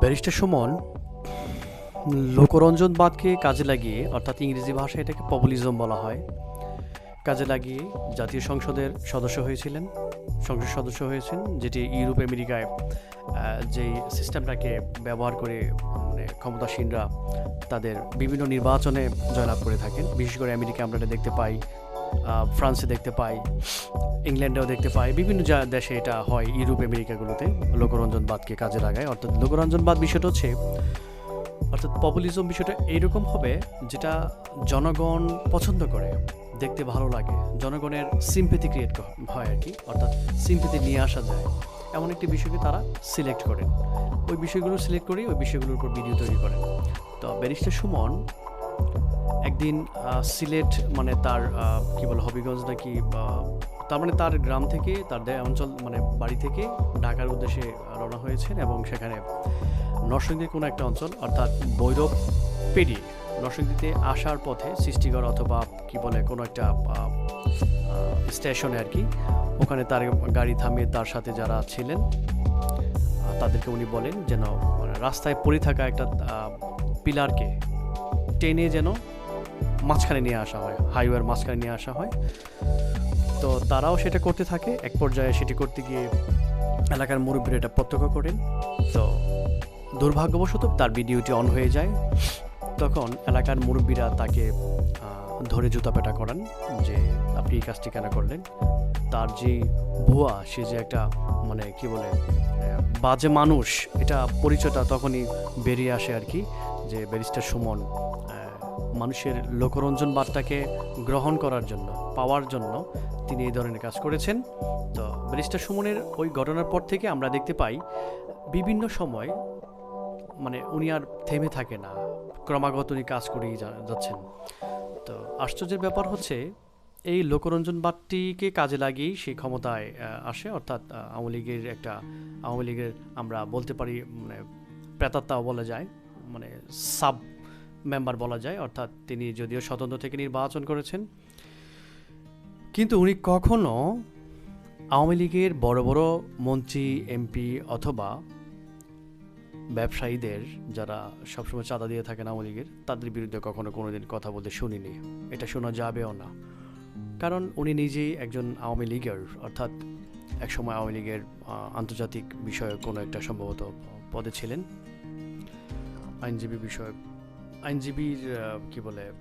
Barrister Suman লোকরঞ্জনবাদকে কাজে লাগিয়ে, অর্থাৎ ইংরেজি ভাষায় এটাকে পপুলিজম বলা হয়, কাজে লাগিয়ে জাতীয় সংসদের সদস্য হয়েছিলেন, সংসদ সদস্য হয়েছেন, যেটি ইউরোপ, আমেরিকায় যেই সিস্টেমটাকে ব্যবহার করে মানে ক্ষমতাসীনরা তাদের বিভিন্ন নির্বাচনে জয়লাভ করে থাকেন। বিশেষ করে আমেরিকা আমরা এটা দেখতে পাই ফ্রান্সে দেখতে পাই, ইংল্যান্ডেও দেখতে পাই, বিভিন্ন যা দেশে এটা হয়, ইউরোপ, আমেরিকাগুলোতে লোকরঞ্জনবাদকে কাজে লাগায়। অর্থাৎ লোকরঞ্জনবাদ বিষয়টা হচ্ছে, অর্থাৎ পপুলিজম বিষয়টা এইরকম হবে, যেটা জনগণ পছন্দ করে, দেখতে ভালো লাগে। জনগণের সিম্পেথি ক্রিয়েট হয় আর কি, অর্থাৎ সিম্পেথি নিয়ে আসা যায়। এমন একটি বিষয়কে তারা সিলেক্ট করেন। ওই বিষয়গুলো সিলেক্ট করে ওই বিষয়গুলোর উপর ভিডিও তৈরি করেন। তো ব্যারিস্টার সুমন একদিন সিলেট মানে তার কি বলে, হবিগঞ্জ নাকি তার মানে তার গ্রাম থেকে, তার অঞ্চল মানে বাড়ি থেকে ঢাকার উদ্দেশ্যে রওনা হয়েছেন এবং সেখানে নরসিংদীর কোনো একটা অঞ্চল, অর্থাৎ ভৈরব পেরিয়ে নরসিংদীতে আসার পথে সৃষ্টিগড় অথবা, কি বলে, কোনো একটা স্টেশনে আর কি, ওখানে তার গাড়ি থামিয়ে তার সাথে যারা ছিলেন তাদেরকে উনি বলেন যেন মানে রাস্তায় পড়ে থাকা একটা পিলারকে টেনে যেন মাঝখানে নিয়ে আসা হয় হাইওয়ের মাঝখানে নিয়ে আসা হয়। তো তারাও সেটা করতে থাকে, এক পর্যায়ে সেটি করতে গিয়ে এলাকার মুরব্বীরা এটা প্রত্যক্ষ করেন। তো দুর্ভাগ্যবশত তার ভিডিওটি অন হয়ে যায়। তখন এলাকার মুরব্বীরা তাকে ধরে জুতাপেটা করান যে আপনি এই কাজটি কেন করলেন? তার যে ভুয়া, সে যে একটা মানে কি বলে বাজে মানুষ, এটা পরিচয়টা তখনই বেরিয়ে আসে আর কি, যে ব্যারিস্টার সুমন মানুষের লোকরঞ্জনবাদটাকে গ্রহণ করার জন্য, পাওয়ার জন্য তিনি এই ধরনের কাজ করেছেন। তো ব্যারিস্টার সুমনের ওই ঘটনার পর থেকে আমরা দেখতে পাই, বিভিন্ন সময় মানে উনি আর থেমে থাকে না, ক্রমাগত উনি কাজ করেই যাচ্ছেন। তো আশ্চর্যের ব্যাপার হচ্ছে, এই লোকরঞ্জন লোকরঞ্জনবাদটিকে কাজে লাগিয়েই সেই ক্ষমতায় আসে। অর্থাৎ আওয়ামী লীগের একটা, আওয়ামী লীগের আমরা বলতে পারি মানে প্রেতাত্মাও বলা যায় মানে সাব মেম্বার বলা যায়। অর্থাৎ তিনি যদিও স্বতন্ত্র থেকে নির্বাচন করেছেন, কিন্তু উনি কখনো আওয়ামী লীগের বড় বড় মন্ত্রী, এমপি অথবা ব্যবসায়ীদের যারা সবসময় চাঁদা দিয়ে থাকেন আওয়ামী লীগের, তাদের বিরুদ্ধে কখনো কোনো দিন কথা বলতে শুনিনি। এটা শোনা যাবেও না। কারণ উনি নিজেই একজন আওয়ামী লীগের, অর্থাৎ একসময় আওয়ামী লীগের আন্তর্জাতিক বিষয়ে কোনো একটা সম্ভবত পদে ছিলেন। আইনজীবী বিষয়ক, আইনজীবীর কি বলে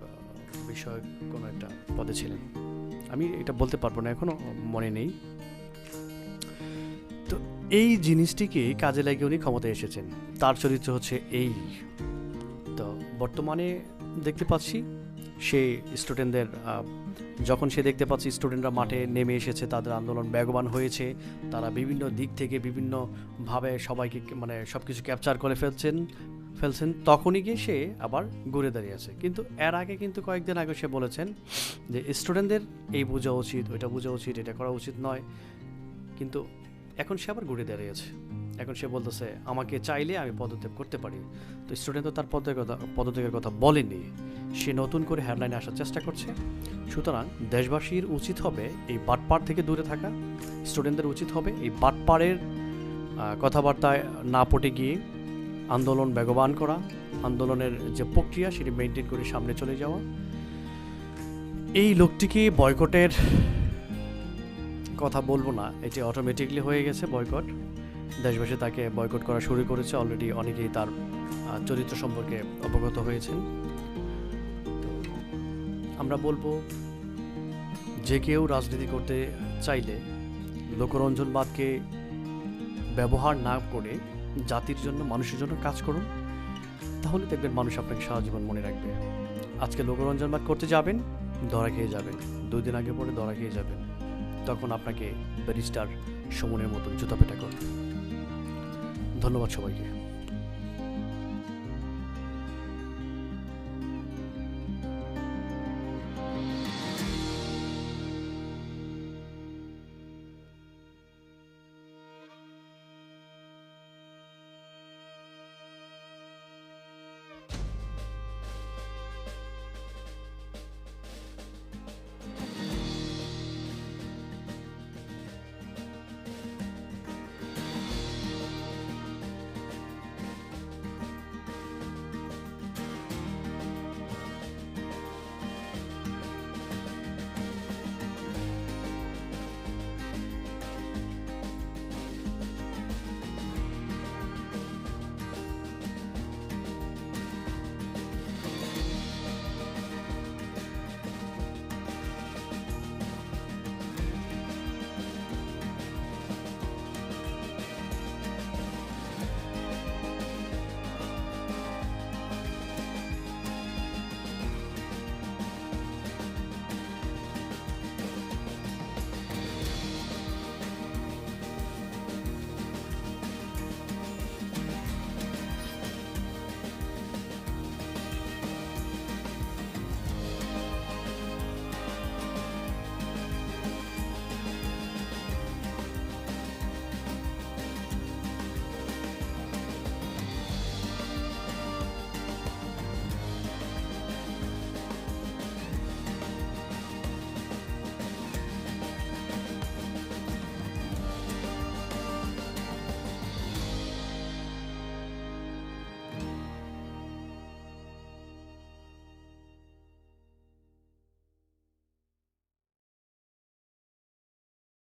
বিষয়ক কোনো একটা পদে ছিলেন। আমি এটা বলতে পারব না এখনও মনে নেই। এই জিনিসটিকে কাজে লাগিয়ে উনি ক্ষমতায় এসেছেন। তার চরিত্র হচ্ছে এই। তো বর্তমানে দেখতে পাচ্ছি, সে স্টুডেন্টদের যখন সে দেখতে পাচ্ছি স্টুডেন্টরা মাঠে নেমে এসেছে, তাদের আন্দোলন বেগবান হয়েছে, তারা বিভিন্ন দিক থেকে বিভিন্নভাবে সবাইকে মানে সব কিছু ক্যাপচার করে ফেলছেন ফেলছেন, তখনই গিয়ে সে আবার ঘুরে দাঁড়িয়ে আছে। কিন্তু এর আগে কিন্তু কয়েকদিন আগে সে বলেছেন যে স্টুডেন্টদের এই বোঝা উচিত, ওইটা বোঝা উচিত, এটা করা উচিত নয়। কিন্তু এখন সে আবার ঘুরে দাঁড়িয়েছে এখন সে বলতেছে, আমাকে চাইলে আমি পদত্যাগ করতে পারি। তো স্টুডেন্ট তো তার পদত্যাগের পদত্যাগের কথা বলেনি। সে নতুন করে হেডলাইনে আসার চেষ্টা করছে। সুতরাং দেশবাসীর উচিত হবে এই বাটপার থেকে দূরে থাকা। স্টুডেন্টদের উচিত হবে এই বাটপাড়ের কথাবার্তায় না পটে গিয়ে আন্দোলন বেগবান করা। আন্দোলনের যে প্রক্রিয়া, সেটি মেনটেন করে সামনে চলে যাওয়া। এই লোকটিকে বয়কটের কথা বলব না। এটি অটোমেটিকলি হয়ে গেছে বয়কট দেশবাসী তাকে বয়কট করা শুরু করেছে। অলরেডি অনেকেই তার চরিত্র সম্পর্কে অবগত হয়েছেন। আমরা বলব, যে কেউ রাজনীতি করতে চাইলে লোকরঞ্জনবাদকে ব্যবহার না করে জাতির জন্য, মানুষের জন্য কাজ করুন। তাহলে দেখবেন মানুষ আপনাকে সারা জীবন মনে রাখবে। আজকে লোকরঞ্জনবাদ করতে যাবেন, ধরা খেয়ে যাবেন। দুই দিন আগে পরে ধরা খেয়ে যাবেন। তখন আপনাকে ব্যারিস্টার সমনের মতন জুতা পেটা করবে। ধন্যবাদ সবাইকে।